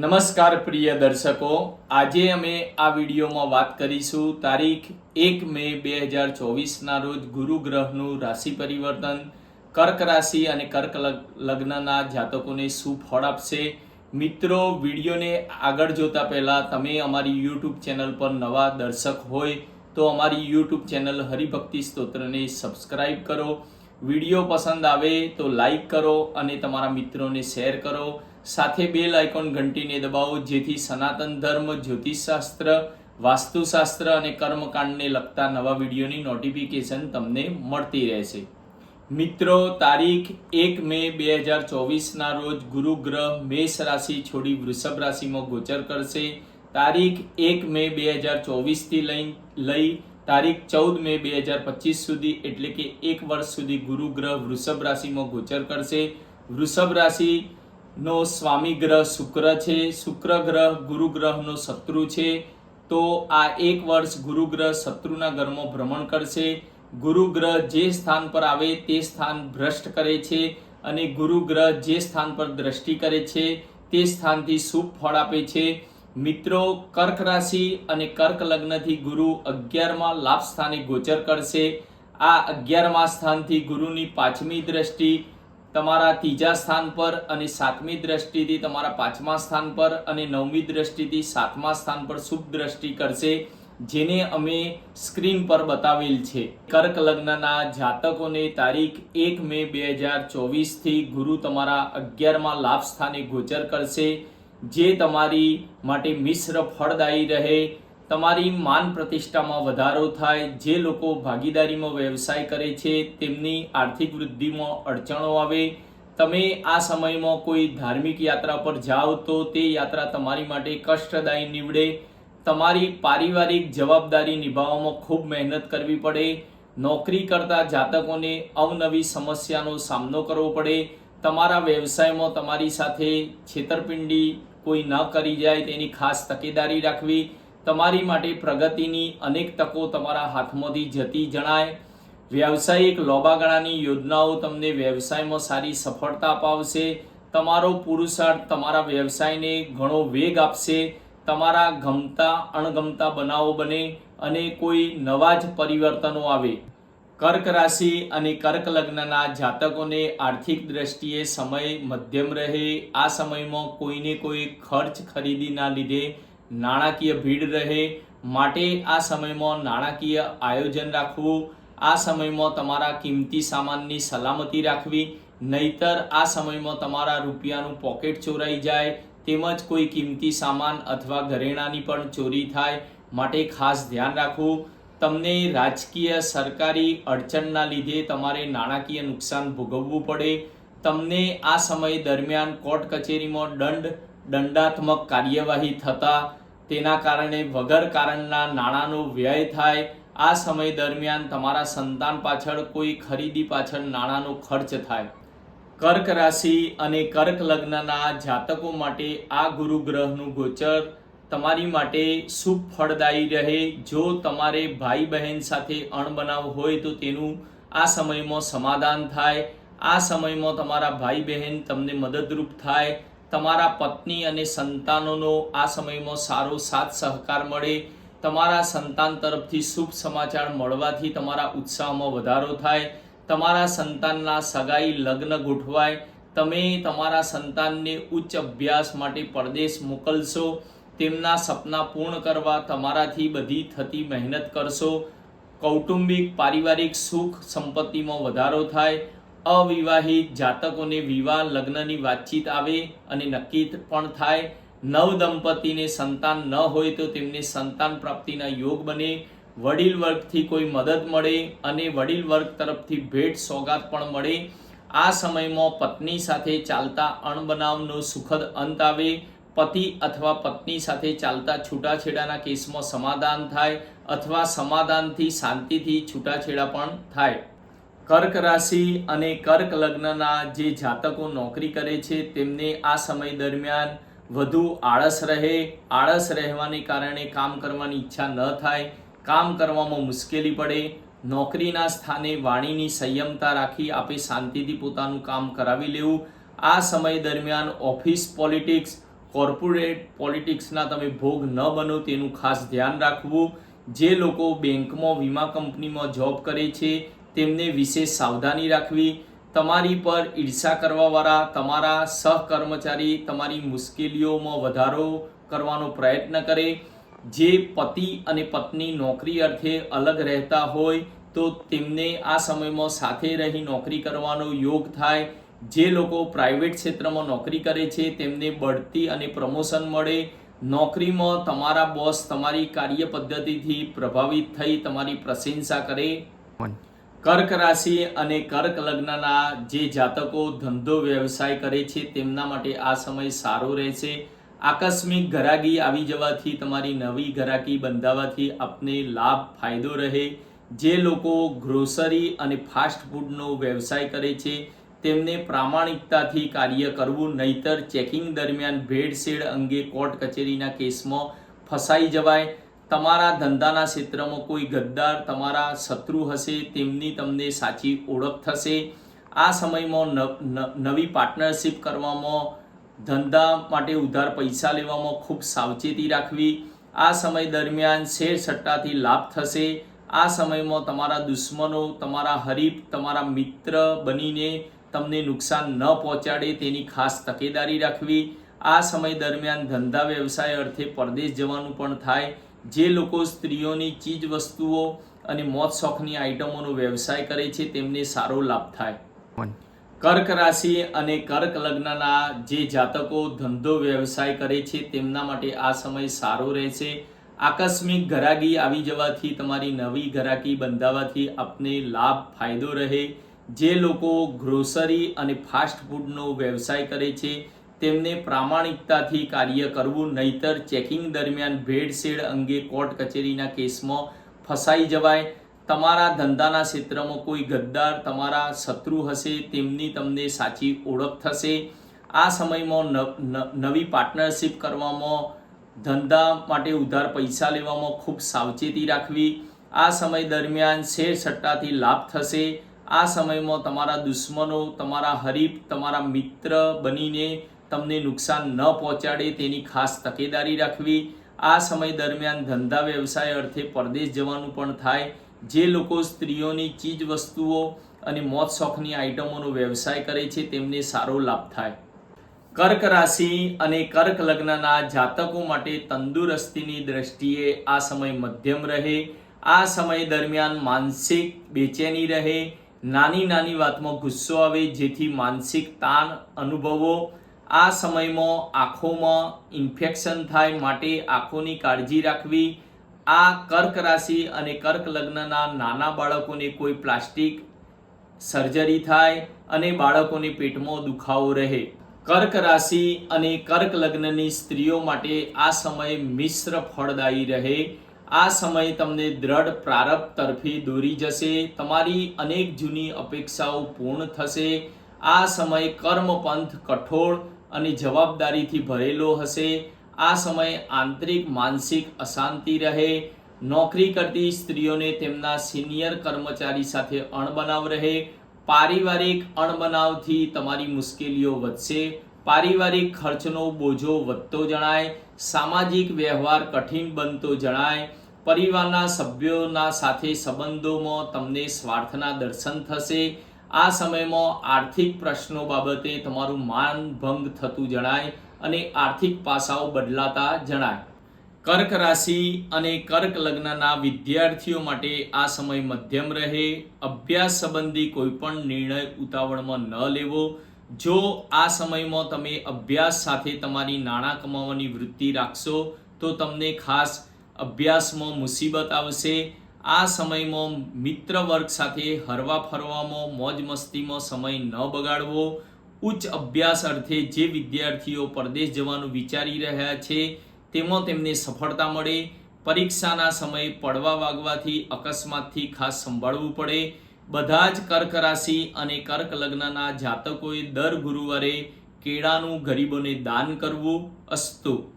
નમસ્કાર પ્રિય દર્શકો. આજે અમે આ વિડીયોમાં વાત કરીશું તારીખ એક મે બે હજાર ચોવીસના રોજ ગુરુ ગ્રહનું રાશિ પરિવર્તન. કર્ક રાશિ અને કર્ક લગ્નના જાતકોને શું ફળ આપશે. મિત્રો, વિડીયોને આગળ જોતા પહેલાં તમે અમારી યુટ્યુબ ચેનલ પર નવા દર્શક હોય તો અમારી યુટ્યુબ ચેનલ હરિભક્તિ સ્તોત્રને સબસ્ક્રાઈબ કરો. વીડિયો પસંદ આવે તો લાઈક કરો અને તમારા મિત્રોને શેર કરો. સાથે બેલ આઇકોન ઘંટીને દબાવો, જેથી સનાતન ધર્મ, જ્યોતિષશાસ્ત્ર, વાસ્તુશાસ્ત્ર અને કર્મકાંડને લગતા નવા વિડીયોની નોટિફિકેશન તમને મળતી રહેશે. મિત્રો, તારીખ એક મે બે હજાર ચોવીસના રોજ ગુરુ ગ્રહ મેષ રાશિ છોડી વૃષભ રાશિમાં ગોચર કરશે. તારીખ એક મે બે હજાર ચોવીસથી લઈ લઈ તારીખ ચૌદ મે બે હજાર પચીસ સુધી, એટલે કે એક વર્ષ સુધી ગુરુ ગ્રહ વૃષભ રાશિમાં ગોચર કરશે. વૃષભ રાશિ નો સ્વામી ગ્રહ શુક્ર છે. શુક્ર ગ્રહ ગુરુ ગ્રહનો શત્રુ છે. તો આ એક વર્ષ ગુરુ ગ્રહ શત્રુના ઘરમાં ભ્રમણ કરશે. ગુરુ ગ્રહ જે સ્થાન પર આવે તે સ્થાન ભ્રષ્ટ કરે છે અને ગુરુ ગ્રહ જે સ્થાન પર દ્રષ્ટિ કરે છે તે સ્થાનથી શુભ ફળ આપે છે. મિત્રો, કર્ક રાશિ અને કર્ક લગ્નથી ગુરુ અગિયારમાં લાભ સ્થાને ગોચર કરશે. આ અગિયારમા સ્થાનથી ગુરુની પાંચમી દ્રષ્ટિ તમારા ત્રીજા સ્થાન પર અને સાતમી દ્રષ્ટિથી તમારા પાંચમા સ્થાન પર અને નવમી દ્રષ્ટિથી સાતમા સ્થાન પર શુભ દ્રષ્ટિ કરશે, જેને અમે સ્ક્રીન પર બતાવેલ છે. કર્ક લગ્નના જાતકોને તારીખ એક મે બે હજાર ચોવીસથી ગુરુ તમારા અગિયારમાં લાભ સ્થાને ગોચર કરશે, જે તમારી માટે મિશ્ર ફળદાયી રહે તમારી માન પ્રતિષ્ઠામાં વધારો થાય, જે લોકો ભાગીદારીમાં વ્યવસાય કરે છે, તેમની આર્થિક વૃદ્ધિમાં અડચણો આવે. તમે આ સમયમાં કોઈ ધાર્મિક યાત્રા પર જાઓ તો તે યાત્રા તમારી માટે કષ્ટદાયી નીવડે. તમારી પારિવારિક જવાબદારી નિભાવવામાં ખૂબ મહેનત કરવી પડે. નોકરી કરતા જાતકોને અવનવી સમસ્યાનો સામનો કરવો પડે. તમારા વ્યવસાયમાં તમારી સાથે છેતરપિંડી કોઈ ન કરી જાય, તેની ખાસ તકેદારી રાખવી. તમારી માટે પ્રગતિની અનેક તકો તમારા હાથમાંથી જતી જણાય. વ્યવસાયિક લોબાગાળાની યોજનાઓ તમને વ્યવસાયમાં સારી સફળતા અપાવશે. તમારો પુરુષાર્થ તમારા વ્યવસાયને ઘણો વેગ આપશે. તમારા ગમતા, અણગમતા બનાવો બને અને કોઈ નવા જ પરિવર્તનો આવે. કર્ક રાશિ અને કર્ક લગ્નના જાતકોને આર્થિક દ્રષ્ટિએ સમય મધ્યમ રહે. આ સમયમાં કોઈને કોઈ ખર્ચ ખરીદીના લીધે નાણાકીય ભીડ રહે, માટે આ સમયમાં નાણાકીય આયોજન રાખવું, આ સમયમાં તમારા કિંમતી સામાનની સલામતી રાખવી, નહીતર આ સમયમાં તમારા રૂપિયાનું પોકેટ ચોરાઈ જાય, તેમજ કોઈ કિંમતી સામાન અથવા ઘરેણાની પણ ચોરી થાય, માટે ખાસ ધ્યાન રાખવું. તમને રાજકીય સરકારી અડચણના લીધે તમારે નાણાકીય નુકસાન ભોગવવું પડે. તમને આ સમય દરમિયાન કોર્ટ કચેરીમાં દંડ દંડાત્મક કાર્યવાહી થતા તેના કારણે વગર કારણના નાણાંનો વ્યય થાય. આ સમય દરમિયાન તમારા સંતાન પાછળ કોઈ ખરીદી પાછળ નાણાંનો ખર્ચ થાય. કર્ક રાશિ અને કર્ક લગ્નના જાતકો માટે આ ગુરુ ગ્રહનું ગોચર તમારી માટે શુભ ફળદાયી રહે. જો તમારે ભાઈ બહેન સાથે અણબનાવ હોય તો તેનું આ સમયમાં સમાધાન થાય. આ સમયમાં તમારા ભાઈ બહેન તમને મદદરૂપ થાય. તમારા પત્ની અને સંતાનોનો આ સમયમાં સારો સાથ સહકાર મળે. તમારા સંતાન તરફથી શુભ સમાચાર મળવાથી તમારા ઉત્સાહમાં વધારો થાય. તમારા સંતાનના સગાઈ લગ્ન ગોઠવાય. તમે તમારા સંતાનને ઉચ્ચ અભ્યાસ માટે પરદેશ મોકલશો. તેમના સપના પૂર્ણ કરવા તમારાથી બધી થતી મહેનત કરશો. કૌટુંબિક, પારિવારિક સુખ સંપત્તિમાં વધારો થાય. અવિવાહિત જાતકોને વિવાહ લગ્નની વાતચીત આવે અને નક્કી પણ થાય. નવ દંપતીને સંતાન ન હોય તો તેમને સંતાન પ્રાપ્તિના યોગ બને. વડીલ વર્ગથી કોઈ મદદ મળે અને વડીલ વર્ગ તરફથી ભેટ સોગાત પણ મળે. આ સમયમાં પત્ની સાથે ચાલતા અણબનાવનો સુખદ અંત આવે. પતિ અથવા પત્ની સાથે ચાલતા છૂટાછેડાના કેસમાં સમાધાન થાય અથવા સમાધાનથી શાંતિથી છૂટાછેડા પણ થાય. કર્ક રાશિ અને કર્ક લગ્નના જે જાતકો નોકરી કરે છે, તેમને આ સમય દરમિયાન વધુ આળસ રહે. આળસ રહેવાને કારણે કામ કરવાની ઈચ્છા ન થાય. કામ કરવામાં મુશ્કેલી પડે. નોકરીના સ્થાને વાણીની સંયમતા રાખી આપે શાંતિથી પોતાનું કામ કરાવી લેવું. આ સમય દરમિયાન ઓફિસ પોલિટિક્સ, કોર્પોરેટ પોલિટિક્સના તમે ભોગ ન બનો તેનું ખાસ ધ્યાન રાખવું. જે લોકો બેંકમાં, વીમા કંપનીમાં જોબ કરે છે તેમને વિશેષ સાવધાની રાખવી, તમારી પર ઈર્ષા કરવાવાળા, તમારા સહકર્મચારી તમારી મુશ્કેલીઓમાં વધારો કરવાનો પ્રયત્ન કરે. જે પતિ અને પત્ની નોકરી અર્થે અલગ રહેતા હોય, તો તેમને આ સમયમાં સાથે રહી નોકરી કરવાનો યોગ થાય. જે લોકો પ્રાઇવેટ ક્ષેત્રમાં નોકરી કરે છે, તેમને બઢતી અને પ્રમોશન મળે. નોકરીમાં તમારા બોસ તમારી કાર્ય પદ્ધતિથી પ્રભાવિત થઈ, તમારી પ્રશંસા કરે. કર્ક રાશિ અને કર્ક લગ્નના જે જાતકો ધંધો વ્યવસાય કરે છે, તેમના માટે આ સમય સારો રહેશે. આકસ્મિક ઘરાગી આવી જવાથી તમારી નવી ઘરાકી બંધાવાથી આપને લાભ ફાયદો રહે. જે લોકો ગ્રોસરી અને ફાસ્ટ ફૂડનો વ્યવસાય કરે છે, તેમને પ્રામાણિકતાથી કાર્ય કરવું, નહીતર ચેકિંગ દરમિયાન ભેળસેળ અંગે કોર્ટ કચેરીના કેસમાં ફસાઈ જવાય. તમારા ધંધાના ક્ષેત્રમાં કોઈ ગદ્દાર તમારા શત્રુ હશે, તેમની તમને સાચી ઓળખ થશે. આ સમયમાં નવી પાર્ટનરશિપ કરવામાં, ધંધા માટે ઉધાર પૈસા લેવામાં ખૂબ સાવચેતી રાખવી. આ સમય દરમિયાન શેર સટ્ટાથી લાભ થશે. આ સમયમાં તમારા દુશ્મનો, તમારા હરીફ, તમારા મિત્ર બનીને તમને નુકસાન ન પહોંચાડે તેની ખાસ તકેદારી રાખવી. આ સમય દરમિયાન ધંધા વ્યવસાય અર્થે પરદેશ જવાનું પણ થાય. જે લોકો સ્ત્રીઓની ચીજ વસ્તુઓ અને મોત શોખની આઇટમોનો વ્યવસાય કરે છે તેમને સારો લાભ થાય. કર્ક રાશિ અને કર્ક લગ્નના જે જાતકો ધંધો વ્યવસાય કરે છે તેમના માટે આ સમય સારો રહેશે. આકસ્મિક ઘરાગી આવી જવાથી તમારી નવી ઘરાકી બંધાવાથી આપને લાભ ફાયદો રહે. જે લોકો ગ્રોસરી અને ફાસ્ટ ફૂડનો વ્યવસાય કરે છે તેમને પ્રામાણિકતાથી કાર્ય કરવું, નહીતર ચેકિંગ દરમિયાન ભેળસેળ અંગે કોર્ટ કચેરીના કેસમાં ફસાઈ જવાય. તમારા ધંધાના ક્ષેત્રમાં કોઈ ગદ્દાર તમારા શત્રુ હશે, તેમની તમને સાચી ઓળખ થશે. આ સમયમાં નવી પાર્ટનરશિપ કરવામાં, ધંધા માટે ઉધાર પૈસા લેવામાં ખૂબ સાવચેતી રાખવી. આ સમય દરમિયાન શેર સટ્ટાથી લાભ થશે. આ સમયમાં તમારા દુશ્મનો, તમારા હરીફ, તમારા મિત્ર બનીને તમને નુકસાન ન પહોંચાડે તેની ખાસ તકેદારી રાખવી. આ સમય દરમિયાન ધંધા વ્યવસાય અર્થે પરદેશ જવાનું પણ થાય. જે લોકો સ્ત્રીઓની ચીજ વસ્તુઓ અને મોત શોખની આઇટમોનો વ્યવસાય કરે છે, તેમને સારો લાભ થાય. કર્ક રાશિ અને કર્ક લગ્નના જાતકો માટે તંદુરસ્તીની દ્રષ્ટિએ આ સમય મધ્યમ રહે. આ સમય દરમિયાન માનસિક બેચેની રહે. નાની નાની વાતમાં ગુસ્સો આવે, જેથી માનસિક તાણ અનુભવો. આ સમયમાં આંખોમાં ઇન્ફેક્શન થાય માટે આંખોની કાળજી રાખવી, આ કર્ક રાશિ અને કર્ક લગ્નના નાના બાળકોને કોઈ પ્લાસ્ટિક સર્જરી થાય અને બાળકોને પેટમાં દુખાવો રહે. કર્ક રાશિ અને કર્ક લગ્નની સ્ત્રીઓ માટે આ સમય મિશ્ર ફળદાયી રહે. આ સમય તમને દ્રઢ પ્રારબ્ધ તરફી દોરી જશે, તમારી અનેક જૂની અપેક્ષાઓ પૂર્ણ થશે. આ સમય કર્મપંથ કઠોળ અને જવાબદારીથી ભરેલો હશે. આ સમય આંતરિક માનસિક અશાંતિ રહે. નોકરી કરતી સ્ત્રીઓને તેમના સિનિયર કર્મચારી સાથે અણબનાવ રહે. પારિવારિક અણબનાવથી તમારી મુશ્કેલીઓ વધશે. પારિવારિક ખર્ચનો બોજો વધતો જણાય. સામાજિક વ્યવહાર કઠિન બનતો જણાય. પરિવારના સભ્યોના સાથે સંબંધોમાં તમને સ્વાર્થના દર્શન થશે. આ સમયમાં આર્થિક પ્રશ્નો બાબતે તમારું માન ભંગ થતું જણાય અને આર્થિક પાસાઓ બદલાતા જણાય. કર્ક રાશિ અને કર્ક લગ્નના વિદ્યાર્થીઓ માટે આ સમય મધ્યમ રહે, અભ્યાસ સંબંધી કોઈ પણ નિર્ણય ઉતાવળમાં ન લેવો. જો આ સમયમાં તમે અભ્યાસ સાથે તમારી નાણાં કમાવાની વૃત્તિ રાખશો, તો તમને ખાસ અભ્યાસમાં મુસીબત આવશે. આ સમયમાં મિત્ર વર્ગ સાથે હરવા ફરવામાં મોજ મસ્તીમાં સમય ન બગાડવો, ઉચ્ચ અભ્યાસ અર્થે જે વિદ્યાર્થીઓ પરદેશ જવાનું વિચારી રહ્યા છે, તેમાં તેમને સફળતા મળે. પરીક્ષાના સમયે પડવા વાગવાથી અકસ્માતથી ખાસ સંભાળવું પડે. બધા જ કર્ક રાશિ અને કર્ક લગ્નના જાતકોએ દર ગુરુવારે કેળાનું ગરીબોને દાન કરવું અસ્તુ.